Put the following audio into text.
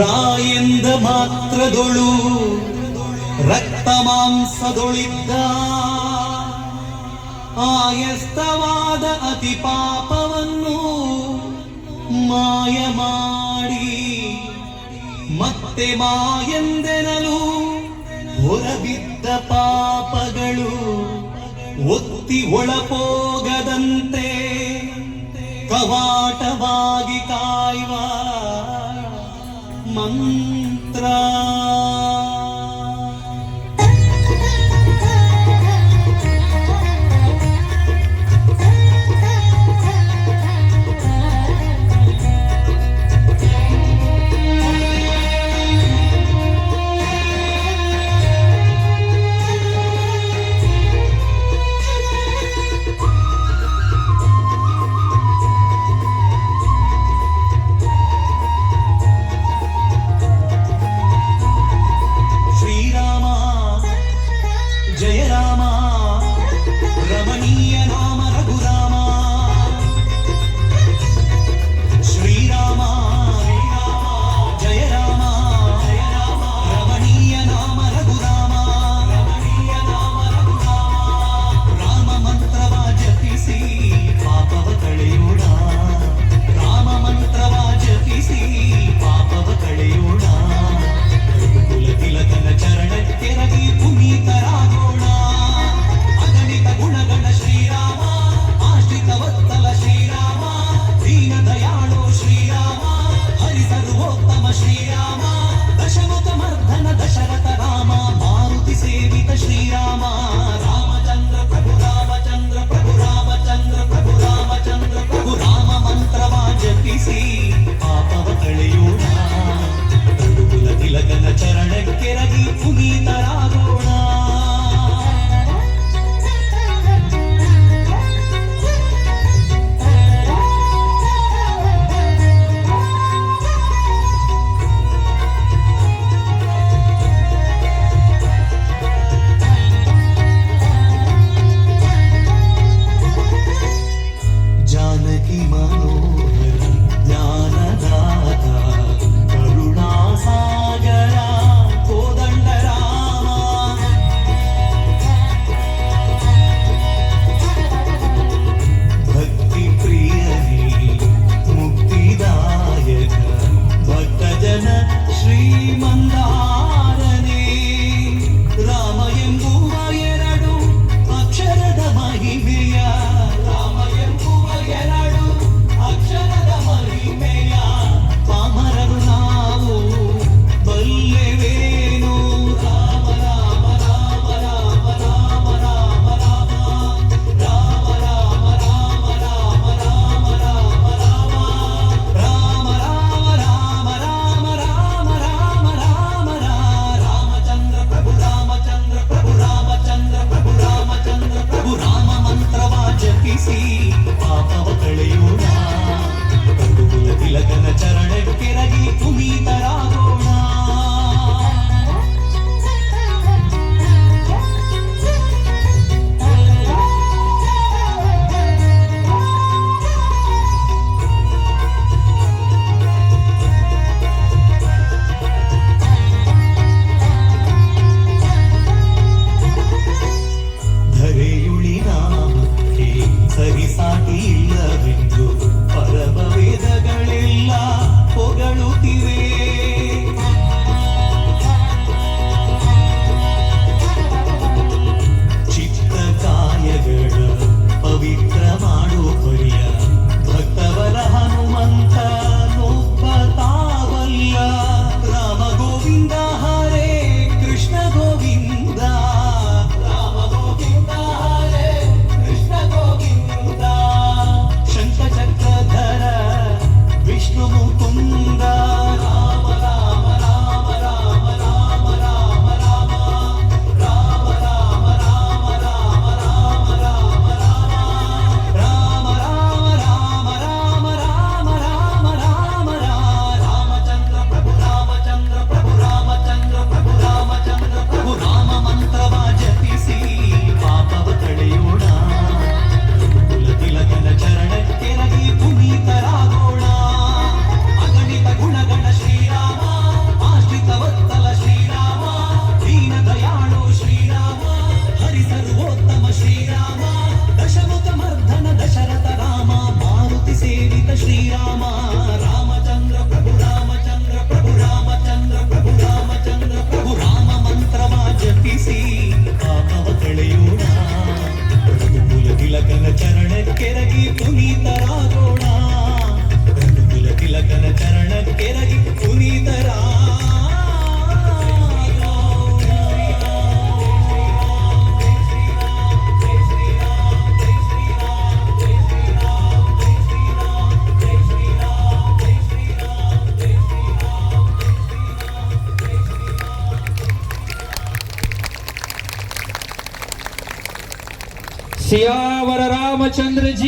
ರಾಯಂದ ಮಾತ್ರದೊಳು ರಕ್ತ ಮಾಂಸದೊಳಿದ್ದ ಆಯಸ್ತವಾದ ಅತಿ ಪಾಪವನ್ನು ಮಾಯ ಮಾಡಿ ಮತ್ತೆ ಮಾಯಂದೆನಲು ಹೊರಬಿದ್ದ ಪಾಪಗಳು ಒತ್ತಿ ಒಳಪೋಗದಂತೆ ಕವಾಟವಾಗಿ ಕಾಯುವ mantra. सियावर रामचंद्र जी